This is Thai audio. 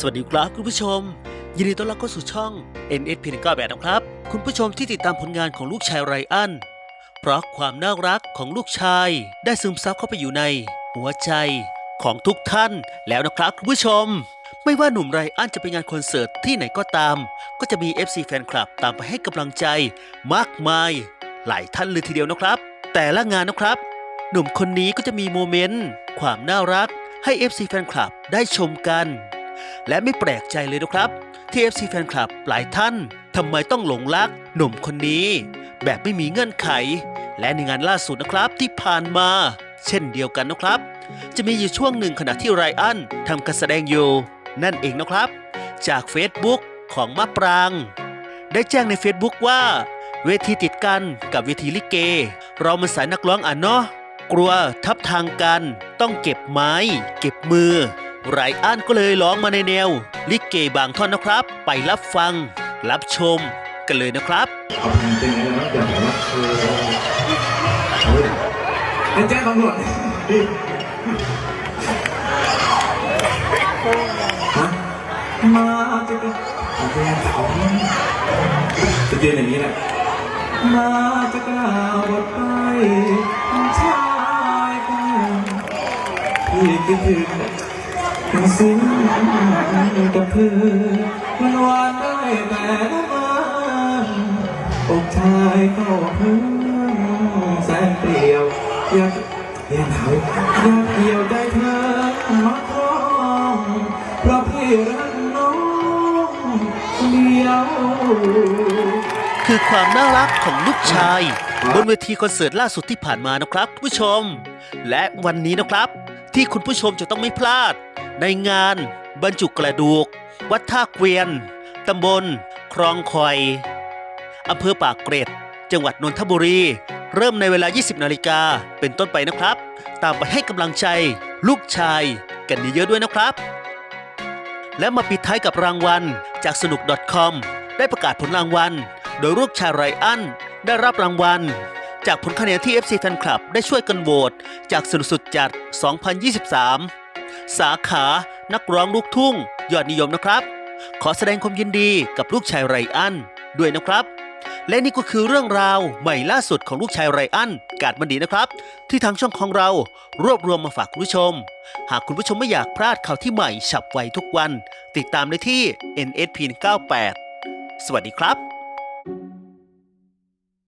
สวัสดีครับคุณผู้ชม ยินดีต้อนรับเข้าสู่ช่อง NS p 1 9 8นะครับ คุณผู้ชมที่ติดตามผลงานของลูกชายไรอัน เพราะความน่ารักของลูกชายได้ซึมซับเข้าไปอยู่ใน หัวใจของทุกท่านแล้วนะครับคุณผู้ชม ไม่ว่าหนุ่มไรอันจะไปงานคอนเสิร์ตที่ไหนก็ตาม ก็จะมี FC แฟนคลับตามไปให้กำลังใจ มากมาย หลายท่านเลยทีเดียวนะครับ แต่ละงานนะครับ หนุ่มคนนี้ก็จะมีโมเมนต์ความน่ารักให้ FC แฟนคลับได้ชมกัน และไม่แปลกใจเลยนะครับ ที่ FC แฟนคลับหลายท่านทำไมต้องหลงรักหนุ่มคนนี้ แบบไม่มีเงื่อนไข และในงานล่าสุดนะครับที่ผ่านมา เช่นเดียวกันนะครับ จะมีอยู่ช่วงหนึ่งขณะที่ไรอันทำการแสดงอยู่ นั่นเองนะครับ จาก Facebook ของมะปราง ได้แจ้งใน Facebook ว่า เวทีติดกันกับเวทีลิเก เรามันสายนักร้องอะเนาะกลัวทับทางกัน ต้องเก็บไม้ เก็บมือ ไรอันก็เลยร้องมาในแนว ลิเกบางท่อนนะครับ ไปรับฟัง รับชมกันเลยนะครับเอาเป็นเป็นไงแล้วอย่างแบบว่าเออแจ้งตำรวจมาจะกันเอาแจ้งเขาจะยืนอย่างนี้แหละมาจะกล่าวบทไปชายคนที่คิดถึง ถึงสิ่งกับเธอมันวานได้แต่ละวันอกชายก็เพิ่งแสนเปลี่ยว อยากเรียนเขาอยากเกี่ยวใจเธอมาครองเพราะพี่รักน้องเดียวคือความน่ารักของลูกชาย บนเวทีคอนเสิร์ตล่าสุดที่ผ่านมานะครับผู้ชม และวันนี้นะครับ ที่คุณผู้ชมจะต้องไม่พลาด ในงานบรรจุกระดูก วัดท่าเกวียน ตำบล คลองคอย อำเภอปากเกร็ด จังหวัดนนทบุรี เริ่มในเวลา 20 นาฬิกาเป็นต้นไปนะครับ ตามไปให้กำลังใจ ลูกชายกันเยอะๆด้วยนะครับ และมาปิดท้ายกับรางวัลจากสนุก .com ได้ประกาศผลรางวัล โดยลูกชายไรอันได้รับรางวัล จากผลคะแนนที่ FC Fan Club ได้ช่วยกันโหวตจากสนุกสุดจัด 2023 สาขา นักร้องลูกทุ่ง ยอดนิยมนะครับ ขอแสดงความยินดีกับลูกชายไรอันด้วยนะครับ และนี่ก็คือเรื่องราวใหม่ล่าสุดของลูกชายไรอันกาดมันดีนะครับ ที่ทางช่องของเรารวบรวมมาฝากคุณผู้ชม หากคุณผู้ชมไม่อยากพลาดข่าวที่ใหม่ฉับไวทุกวัน ติดตามได้ที่ NSP 98 สวัสดีครับ